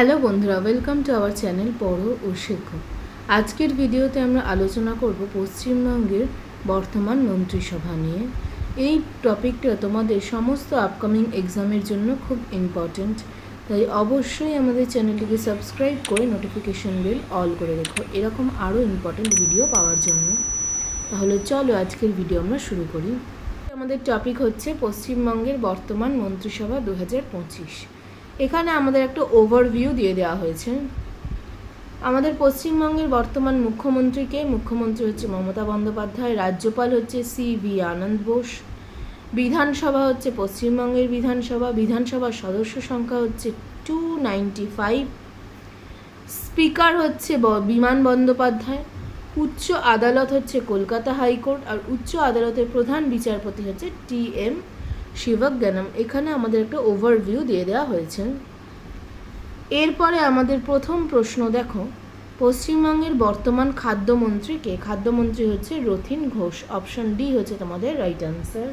Hello বন্ধুরা welcome to our channel পড়ো ও শেখো আজকের ভিডিওতে আমরা আলোচনা করব পশ্চিমবঙ্গের বর্তমান মন্ত্রিসভা নিয়ে। এই টপিকটা তোমাদের সমস্ত আপকামিং এক্সামের জন্য খুব ইম্পর্ট্যান্ট তাই অবশ্যই আমাদের চ্যানেলটিকে সাবস্ক্রাইব করে নোটিফিকেশন বেল অল করে রেখো। এরকম আরও ইম্পর্ট্যান্ট ভিডিও পাওয়ার জন্য। তাহলে চলো আজকের ভিডিও আমরা শুরু করি। আমাদের টপিক হচ্ছে পশ্চিমবঙ্গের বর্তমান মন্ত্রিসভা দু হাজার পঁচিশ। এখানে আমাদের একটা ওভারভিউ দিয়ে দেওয়া হয়েছে। আমাদের পশ্চিমবঙ্গের বর্তমান মুখ্যমন্ত্রীকে, মুখ্যমন্ত্রী হচ্ছে মমতা বন্দ্যোপাধ্যায়, রাজ্যপাল হচ্ছে সি ভি আনন্দ বোস, বিধানসভা হচ্ছে পশ্চিমবঙ্গের বিধানসভা, বিধানসভার সদস্য সংখ্যা হচ্ছে টু নাইনটি ফাইভ স্পিকার হচ্ছে বিমান বন্দ্যোপাধ্যায়, উচ্চ আদালত হচ্ছে কলকাতা হাইকোর্ট, আর উচ্চ আদালতের প্রধান বিচারপতি হচ্ছে টি এম শিবজ্ঞানম, এখানে আমাদের একটা ওভারভিউ দিয়ে দেওয়া হয়েছে। এরপরে আমাদের প্রথম প্রশ্ন, দেখো, পশ্চিমবঙ্গের বর্তমান খাদ্যমন্ত্রী কে? খাদ্যমন্ত্রী হচ্ছে রথিন ঘোষ অপশন ডি হচ্ছে তোমাদের রাইট আনসার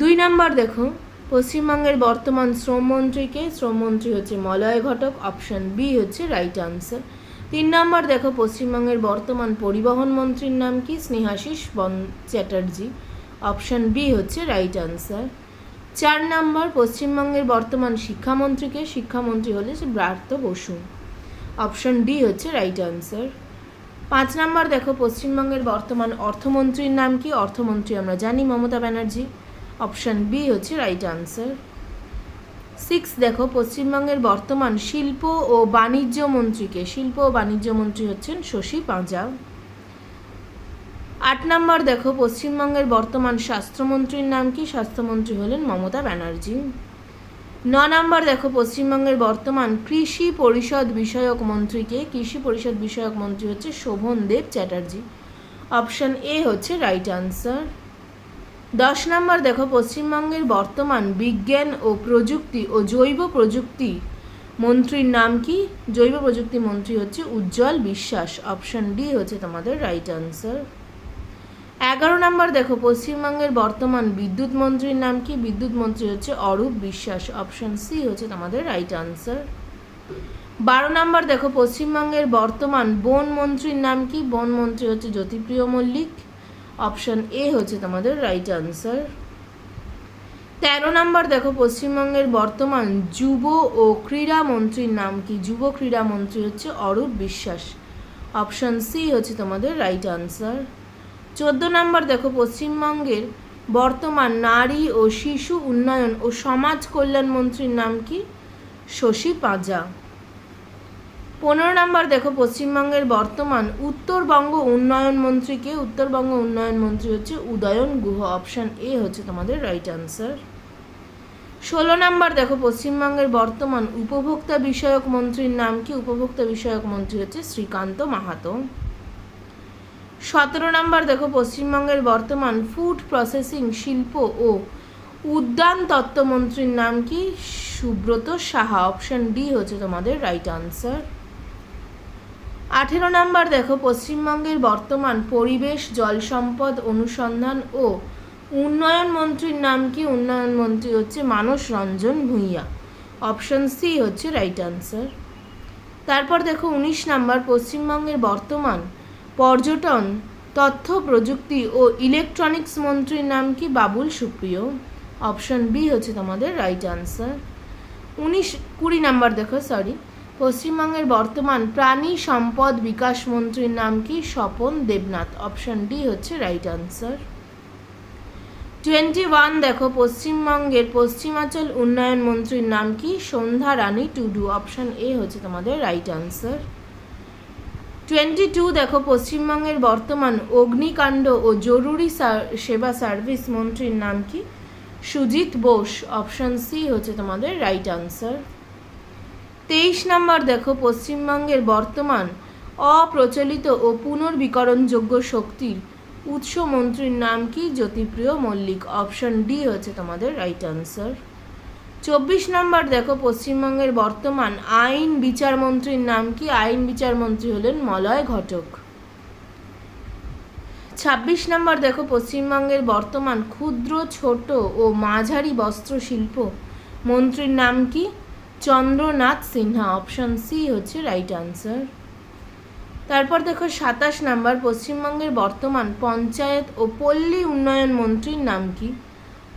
দুই নাম্বার, দেখো, পশ্চিমবঙ্গের বর্তমান শ্রমমন্ত্রীকে শ্রমমন্ত্রী হচ্ছে মলয় ঘটক অপশন বি হচ্ছে রাইট আনসার তিন নম্বর, দেখো, পশ্চিমবঙ্গের বর্তমান পরিবহন মন্ত্রীর নাম কি? স্নেহাশিস বন চ্যাটার্জি। অপশন বি হচ্ছে রাইট আনসার চার নম্বর, পশ্চিমবঙ্গের বর্তমান শিক্ষামন্ত্রীকে শিক্ষামন্ত্রী হলে সে ব্রাত্য বসু। অপশন ডি হচ্ছে রাইট আনসার পাঁচ নম্বর দেখো, পশ্চিমবঙ্গের বর্তমান অর্থমন্ত্রীর নাম কি? অর্থমন্ত্রী আমরা জানি, মমতা ব্যানার্জি। অপশন বি হচ্ছে রাইট আনসার সিক্স দেখো, পশ্চিমবঙ্গের বর্তমান শিল্প ও বাণিজ্য মন্ত্রীকে। শিল্প ও বাণিজ্য মন্ত্রী হচ্ছেন শশী পাঁজা। আট নম্বর দেখো, পশ্চিমবঙ্গের বর্তমান স্বাস্থ্যমন্ত্রীর নাম কি? স্বাস্থ্যমন্ত্রী হলেন মমতা ব্যানার্জি। ন নম্বর দেখো, পশ্চিমবঙ্গের বর্তমান কৃষি পরিষদ বিষয়ক মন্ত্রীকে কৃষি পরিষদ বিষয়ক মন্ত্রী হচ্ছে শোভন দেব চ্যাটার্জি। অপশন এ হচ্ছে রাইট আনসার। দশ নম্বর দেখো, পশ্চিমবঙ্গের বর্তমান বিজ্ঞান ও প্রযুক্তি ও জৈব প্রযুক্তি মন্ত্রীর নাম কি? জৈব প্রযুক্তি মন্ত্রী হচ্ছে উজ্জ্বল বিশ্বাস। অপশন ডি হচ্ছে তোমাদের রাইট আনসার। এগারো নম্বর দেখো, পশ্চিমবঙ্গের বর্তমান বিদ্যুৎ মন্ত্রীর নাম কি? বিদ্যুৎ মন্ত্রী হচ্ছে অরূপ বিশ্বাস অপশন সি হচ্ছে তোমাদের রাইট আনসার বারো নম্বর দেখো, পশ্চিমবঙ্গের বর্তমান বন মন্ত্রীর নাম কি? বন মন্ত্রী হচ্ছে জ্যোতিপ্রিয় মল্লিক অপশন এ হচ্ছে তোমাদের রাইট আনসার তেরো নম্বর দেখো, পশ্চিমবঙ্গের বর্তমান যুব ও ক্রীড়া মন্ত্রীর নাম কি? যুব ক্রীড়া মন্ত্রী হচ্ছে অরূপ বিশ্বাস অপশন সি হচ্ছে তোমাদের রাইট আনসার চোদ্দ নম্বর দেখো, পশ্চিমবঙ্গের বর্তমান নারী ও শিশু উন্নয়ন ও সমাজ কল্যাণ মন্ত্রীর নাম কি? শশী পাঁজা। পনেরো নম্বর দেখো, পশ্চিমবঙ্গের বর্তমান উত্তরবঙ্গ উন্নয়ন মন্ত্রীকে উত্তরবঙ্গ উন্নয়ন মন্ত্রী হচ্ছে উদয়ন গুহ অপশান এ হচ্ছে তোমাদের রাইট আনসার ষোলো নম্বর দেখো, পশ্চিমবঙ্গের বর্তমান উপভোক্তা বিষয়ক মন্ত্রীর নাম কি? উপভোক্তা বিষয়ক মন্ত্রী হচ্ছে শ্রীকান্ত মাহাতো। সতেরো নম্বর দেখো, পশ্চিমবঙ্গের বর্তমান ফুড প্রসেসিং শিল্প ও উদ্যান তত্ত্বমন্ত্রীর নাম কি? সুব্রত সাহা। অপশন ডি হচ্ছে তোমাদের রাইট আনসার আঠেরো নম্বর দেখো, পশ্চিমবঙ্গের বর্তমান পরিবেশ, জল সম্পদ অনুসন্ধান ও উন্নয়ন মন্ত্রীর নাম কি? উন্নয়ন মন্ত্রী হচ্ছে মানস রঞ্জন ভূঁইয়া। অপশন সি হচ্ছে রাইট আনসার তারপর দেখো, উনিশ নম্বর, পশ্চিমবঙ্গের বর্তমান পর্যটন, তথ্য প্রযুক্তি ও ইলেকট্রনিক্স মন্ত্রীর নাম কি বাবুল সুপ্রিয়? অপশন বি হচ্ছে তোমাদের রাইট আনসার উনিশ, কুড়ি নাম্বার দেখো সরি পশ্চিমবঙ্গের বর্তমান প্রাণী সম্পদ বিকাশ মন্ত্রীর নাম কি স্বপন দেবনাথ? অপশন ডি হচ্ছে রাইট আনসার টোয়েন্টি ওয়ান দেখো, পশ্চিমবঙ্গের পশ্চিমাঞ্চল উন্নয়ন মন্ত্রীর নাম কি সন্ধ্যা রানী টুডু? অপশন এ হচ্ছে তোমাদের রাইট আনসার টোয়েন্টি টু দেখো, পশ্চিমবঙ্গের বর্তমান অগ্নিকাণ্ড ও জরুরি সেবা সার্ভিস মন্ত্রীর নাম কি? সুজিত বোস অপশন সি হচ্ছে তোমাদের রাইট আনসার তেইশ নম্বর দেখো, পশ্চিমবঙ্গের বর্তমান অপ্রচলিত ও পুনর্বিকরণযোগ্য শক্তির উৎস মন্ত্রীর নাম কি? জ্যোতিপ্রিয় মল্লিক অপশন ডি হচ্ছে তোমাদের রাইট আনসার চব্বিশ নম্বর দেখো, পশ্চিমবঙ্গের বর্তমান আইন বিচার মন্ত্রীর নাম কি? আইন বিচার মন্ত্রী হলেন মলয় ঘটক। ছাব্বিশ নম্বর দেখো, পশ্চিমবঙ্গের বর্তমান ক্ষুদ্র, ছোট ও মাঝারি বস্ত্র শিল্প মন্ত্রীর নাম কি? চন্দ্রনাথ সিনহা অপশন সি হচ্ছে রাইট আনসার তারপর দেখো, সাতাশ নম্বর, পশ্চিমবঙ্গের বর্তমান পঞ্চায়েত ও পল্লী উন্নয়ন মন্ত্রীর নাম কি?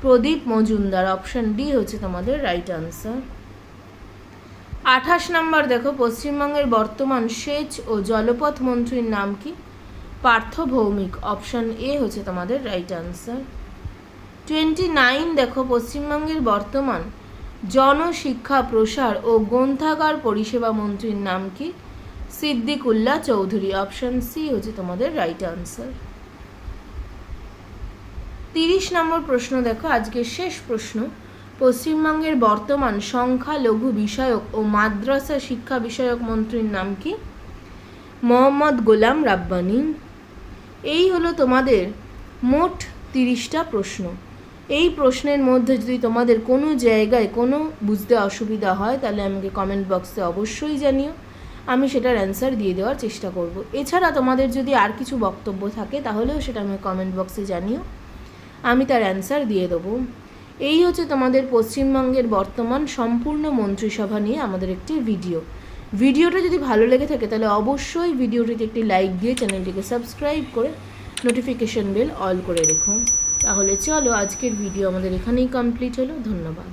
প্রদীপ মজুমদার অপশন ডি হচ্ছে তোমাদের রাইট আনসার আঠাশ নাম্বার দেখো, পশ্চিমবঙ্গের বর্তমান সেচ ও জলপথ মন্ত্রীর নাম কি? পার্থ ভৌমিক অপশান এ হচ্ছে তোমাদের রাইট আনসার টোয়েন্টি নাইন দেখো, পশ্চিমবঙ্গের বর্তমান জনশিক্ষা, প্রসার ও গ্রন্থাগার পরিষেবা মন্ত্রীর নাম কি? সিদ্দিকুল্লাহ চৌধুরী অপশান সি হচ্ছে তোমাদের রাইট আনসার তিরিশ নম্বর প্রশ্ন দেখো, আজকের শেষ প্রশ্ন। পশ্চিমবঙ্গের বর্তমান সংখ্যালঘু বিষয়ক ও মাদ্রাসা শিক্ষা বিষয়ক মন্ত্রীর নাম কি? মোহাম্মদ গোলাম রাব্বানি। এই হলো তোমাদের মোট তিরিশটা প্রশ্ন। এই প্রশ্নের মধ্যে যদি তোমাদের কোনো জায়গায় কোনো বুঝতে অসুবিধা হয়, তাহলে আমাকে কমেন্ট বক্সে অবশ্যই জানিও। আমি সেটার অ্যান্সার দিয়ে দেওয়ার চেষ্টা করব। এছাড়া তোমাদের যদি আর কিছু বক্তব্য থাকে, তাহলেও সেটা আমাকে কমেন্ট বক্সে জানিও। আমি তার অ্যান্সার দিয়ে দেবো। এই হচ্ছে তোমাদের পশ্চিমবঙ্গের বর্তমান সম্পূর্ণ মন্ত্রিসভা নিয়ে আমাদের একটি ভিডিও ভিডিওটা যদি ভালো লেগে থাকে তাহলে অবশ্যই ভিডিওটিতে একটি লাইক দিয়ে চ্যানেলটিকে সাবস্ক্রাইব করে নোটিফিকেশন বেল অল করে রেখো। তাহলে চলো আজকের ভিডিও আমাদের এখানেই কমপ্লিট হলো। ধন্যবাদ।